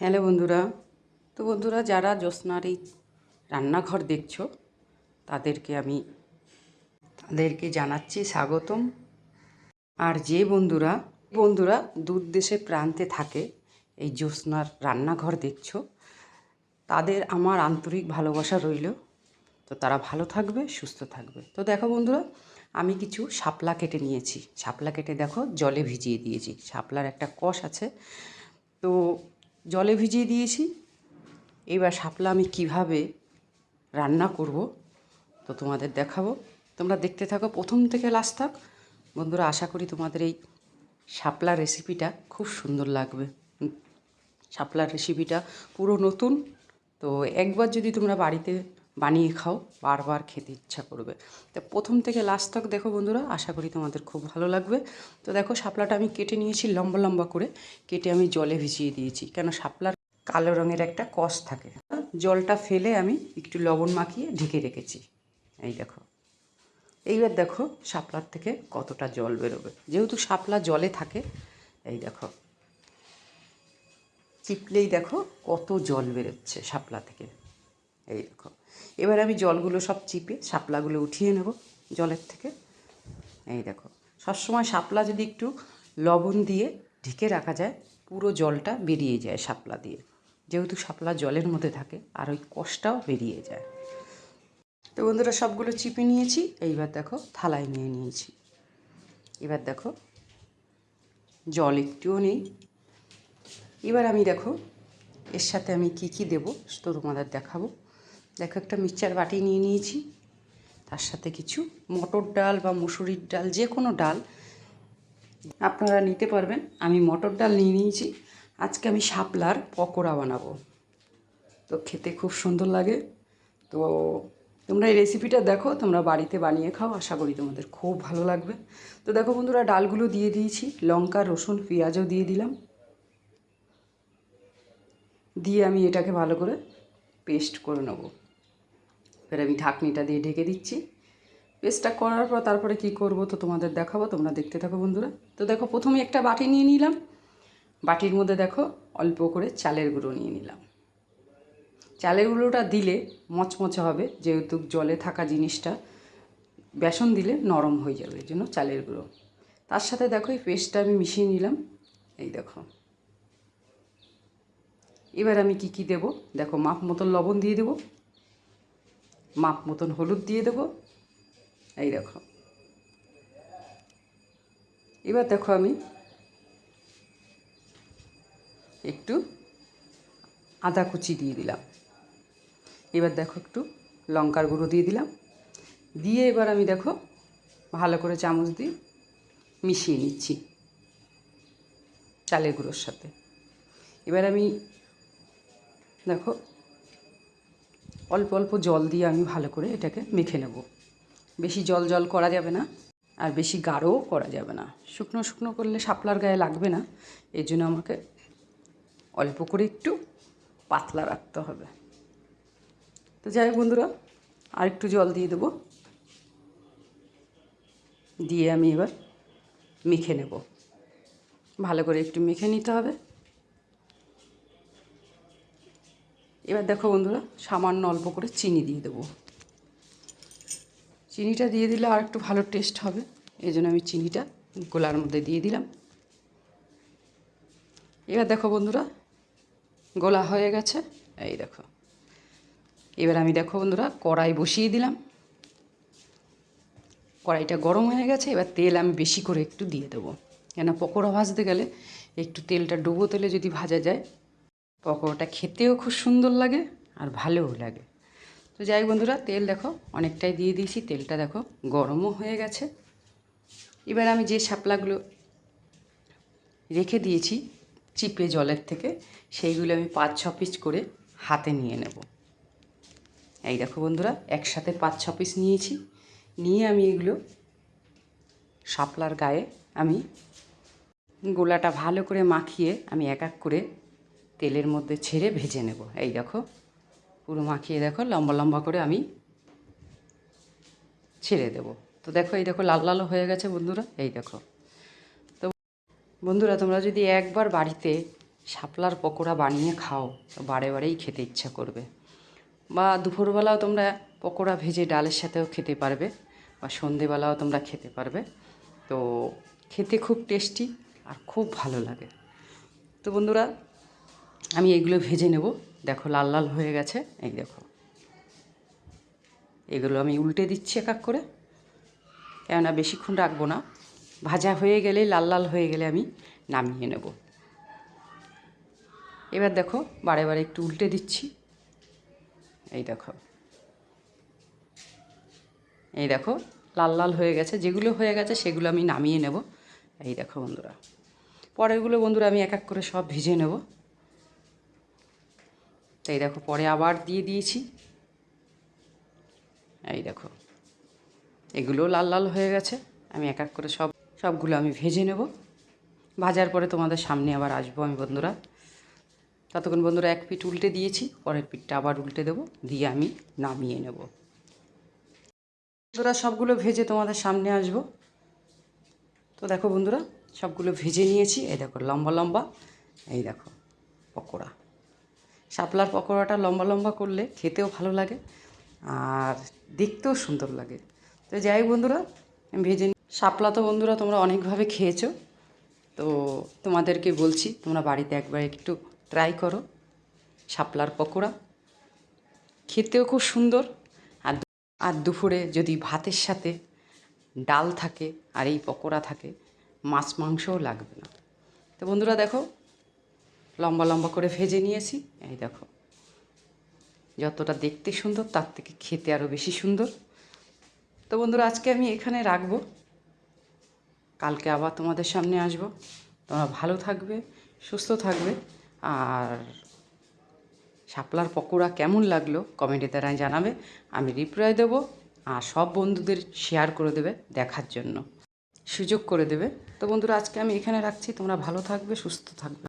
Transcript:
Hello বন্ধুরা। তো বন্ধুরা, যারা জ্যোৎস্নার এই রান্নাঘর দেখছ, তাদেরকে আমি, তাদেরকে জানাচ্ছি স্বাগতম। আর যে বন্ধুরা বন্ধুরা দূর দেশে প্রান্তে থাকে, এই জ্যোৎস্নার রান্নাঘর দেখছ, তাদের আমার আন্তরিক ভালোবাসা রইল। তো তারা ভালো থাকবে, সুস্থ থাকবে। তো দেখো বন্ধুরা, আমি কিছু শাপলা কেটে নিয়েছি। শাপলা কেটে দেখো, জলে ভিজিয়ে দিয়েছি। শাপলার একটা কষ আছে। তো জলে ভিজিয়ে দিয়েছি। এবার শাপলা, আমি কীভাবে রান্না করব তো তোমাদের দেখাবো। তোমরা দেখতে থাকো, প্রথম থেকে লাস্ট থাক। বন্ধুরা, আশা করি তোমাদের এই শাপলা রেসিপিটা খুব সুন্দর লাগবে। শাপলার রেসিপিটা পুরো নতুন। তো একবার যদি তোমরা বাড়িতে বানিয়ে খাও, বারবার খেতে ইচ্ছা করবে। তো প্রথম থেকে লাস্ট তক দেখো বন্ধুরা, আশা করি তোমাদের খুব ভালো লাগবে। তো দেখো শাপলাটা আমি কেটে নিয়েছি লম্বা লম্বা করে, কেটে আমি জলে ভিজিয়ে দিয়েছি। কেন শাপলার কালো রঙের একটা কষ থাকে। জলটা ফেলে আমি একটু লবণ মাখিয়ে ঢেকে রেখেছি। এই দেখো। এইবার দেখো শাপলার থেকে কতটা জল বেরোবে। যেহেতু শাপলা জলে থাকে, এই দেখো। চিপলেই দেখো কত জল বেরোচ্ছে শাপলা থেকে। এই দেখো। এবার আমি জলগুলো সব চিপে শাপলাগুলো উঠিয়ে নেব জলের থেকে। এই দেখো, সবসময় শাপলা যদি একটু লবণ দিয়ে ঢেকে রাখা যায়, পুরো জলটা বেরিয়ে যায় শাপলা দিয়ে। যেহেতু শাপলা জলের মধ্যে থাকে, আর ওই কষটাও বেরিয়ে যায়। তো বন্ধুরা, সবগুলো চিপে নিয়েছি, এইবার দেখো থালায় নিয়ে নিয়েছি। এবার দেখো, জল একটুও নেই। এবার আমি দেখো, এর সাথে আমি কি কি দেবো, তো তোমাদের দেখাবো। দেখো একটা মিক্সচার বাটি নিয়ে নিয়েছি। তার সাথে কিছু মটর ডাল বা মুসুরির ডাল, যে কোনো ডাল আপনারা নিতে পারবেন। আমি মটর ডাল নিয়ে নিয়েছি। আজকে আমি শাপলার পকোড়া বানাবো। তো খেতে খুব সুন্দর লাগে। তো তোমরা এই রেসিপিটা দেখো, তোমরা বাড়িতে বানিয়ে খাও। আশা করি তোমাদের খুব ভালো লাগবে। তো দেখো বন্ধুরা, ডালগুলো দিয়ে দিয়েছি। লঙ্কা, রসুন, পেঁয়াজও দিয়ে দিলাম। দিয়ে আমি এটাকে ভালো করে পেস্ট করে নেব। এবার আমি ঢাকনিটা দিয়ে ঢেকে দিচ্ছি। পেস্টটা করার পর তারপরে কি করব তো তোমাদের দেখাবো, তোমরা দেখতে থাকো বন্ধুরা। তো দেখো প্রথমে একটা বাটি নিয়ে নিলাম। বাটির মধ্যে দেখো, অল্প করে চালের গুঁড়ো নিয়ে নিলাম। চালের গুঁড়োটা দিলে মচমচে হবে, যেহেতু জলে থাকা জিনিসটা বেসন দিলে নরম হয়ে যাবে, এই জন্য চালের গুঁড়ো। তার সাথে দেখো, এই পেস্টটা আমি মিশিয়ে নিলাম। এই দেখো। এবার আমি কি কি দেব? দেখো, মাপ মতন লবণ দিয়ে দেব। মাপ মতন হলুদ দিয়ে দেব। এই দেখো। এবার দেখো আমি একটু আদা কুচি দিয়ে দিলাম। এবার দেখো একটু লঙ্কার গুঁড়ো দিয়ে দিলাম। দিয়ে এবার আমি দেখো ভালো করে চামচ দিয়ে মিশিয়ে নিচ্ছি চালের গুঁড়োর সাথে। এবার আমি দেখো অল্প অল্প জল দিয়ে আমি ভালো করে এটাকে মেখে নেব। বেশি জল জল করা যাবে না, আর বেশি গাঢ়ও করা যাবে না। শুকনো শুকনো করলে শাপলার গায়ে লাগবে না এই জন্য আমাকে অল্প করে একটু পাতলা রাখতে হবে। তো যাই হোক বন্ধুরা, আর একটু জল দিয়ে দেবো। দিয়ে আমি এবার মেখে নেব। ভালো করে একটু মেখে নিতে হবে। এবার দেখো বন্ধুরা, সামান্য অল্প করে চিনি দিয়ে দেবো। চিনিটা দিয়ে দিলে আর একটু ভালো টেস্ট হবে। এই জন্য আমি চিনিটা গোলার মধ্যে দিয়ে দিলাম। এবার দেখো বন্ধুরা, গোলা হয়ে গেছে। এই দেখো। এবার আমি দেখো বন্ধুরা, কড়াই বসিয়ে দিলাম। কড়াইটা গরম হয়ে গেছে, এবার তেল আমি বেশি করে একটু দিয়ে দেবো। কেন, পকোড়া ভাজতে গেলে একটু তেলটা ডুবো তেলে যদি ভাজা যায় পকোড়াটা খেতেও খুব সুন্দর লাগে আর ভালোও লাগে। তো যাই বন্ধুরা, তেল দেখো, অনেকটাই দিয়ে দিয়েছি, তেলটা দেখো গরমও হয়ে গেছে। এবার আমি যে শাপলাগুলো রেখে দিয়েছি চিপে জলের থেকে, সেইগুলো আমি পাঁচ ছ পিস করে হাতে নিয়ে নেব। এই দেখো বন্ধুরা, একসাথে পাঁচ ছ পিস নিয়েছি। নিয়ে আমি এগুলো শাপলার গায়ে আমি গোলাটা ভালো করে মাখিয়ে আমি এক এক করে তেলের মধ্যে ছেড়ে ভেজে নেব। এই দেখো, পুরো মাখিয়ে দেখো, লম্বা লম্বা করে আমি ছেড়ে দেব। তো দেখো, এই দেখো, লাল লাল হয়ে গেছে বন্ধুরা, এই দেখো। তো বন্ধুরা, তোমরা যদি একবার বাড়িতে শাপলার পকোড়া বানিয়ে খাও, তো বারে বারেই খেতে ইচ্ছা করবে। বা দুপুরবেলাও তোমরা পকোড়া ভেজে ডালের সাথেও খেতে পারবে, বা সন্ধেবেলাও তোমরা খেতে পারবে। তো খেতে খুব টেস্টি আর খুব ভালো লাগে। তো বন্ধুরা আমি এগুলো ভেজে নেব। দেখো, লাল লাল হয়ে গেছে। এই দেখো। এগুলো আমি উল্টে দিচ্ছি এক এক করে। কেননা বেশিক্ষণ রাখব না। ভাজা হয়ে গেলে, লাল লাল হয়ে গেলে আমি নামিয়ে নেব। এবার দেখো, বারে বারে একটু উল্টে দিচ্ছি। এই দেখো। এই দেখো, লাল লাল হয়ে গেছে। যেগুলো হয়ে গেছে, সেগুলো আমি নামিয়ে নেব। এই দেখো বন্ধুরা। পরেরগুলো বন্ধুরা আমি এক এক করে সব ভিজে নেব। তো এই দেখো, পরে আবার দিয়ে দিয়েছি। এই দেখো এগুলো লাল লাল হয়ে গেছে। আমি এক এক করে সব, সবগুলো আমি ভেজে নেব। ভাজার পরে তোমাদের সামনে আবার আসব আমি, বন্ধুরা। ততক্ষণ বন্ধুরা এক পিঠ উল্টে দিয়েছি, পরের পিঠটা আবার উল্টে দেবো, দিয়ে আমি নামিয়ে নেব। বন্ধুরা, সবগুলো ভেজে তোমাদের সামনে আসব। তো দেখো বন্ধুরা, সবগুলো ভেজে নিয়েছি। এই দেখো, লম্বা লম্বা, এই দেখো, পকোড়া। শাপলার পকোড়াটা লম্বা লম্বা করলে খেতেও ভালো লাগে আর দেখতেও সুন্দর লাগে। তো যাই বন্ধুরা ভেজে শাপলা তো বন্ধুরা তোমরা অনেকভাবে খেয়েছো, তো তোমাদেরকে বলছি, তোমরা বাড়িতে একবার একটু ট্রাই করো শাপলার পকোড়া। খেতেও খুব সুন্দর, আর আর দুপুরে যদি ভাতের সাথে ডাল থাকে আর এই পকোড়া থাকে, মাছ মাংসও লাগবে না। তো বন্ধুরা দেখো লম্বা লম্বা করে ভেজে নিয়েছি। এই দেখো। যতটা দেখতে সুন্দর, তার থেকে খেতে আরও বেশি সুন্দর। তো বন্ধুরা, আজকে আমি এখানে রাখব। কালকে আবার তোমাদের সামনে আসব। তোমরা ভালো থাকবে, সুস্থ থাকবে। আর শাপলার পকোড়া কেমন লাগল কমেন্টে তারা জানাবে। আমি রিপ্লাই দেবো আর সব বন্ধুদের শেয়ার করে দেবে দেখার জন্য। সুযোগ করে দেবে। তো বন্ধুরা, আজকে আমি এখানে রাখছি। তোমরা ভালো থাকবে, সুস্থ থাকবে।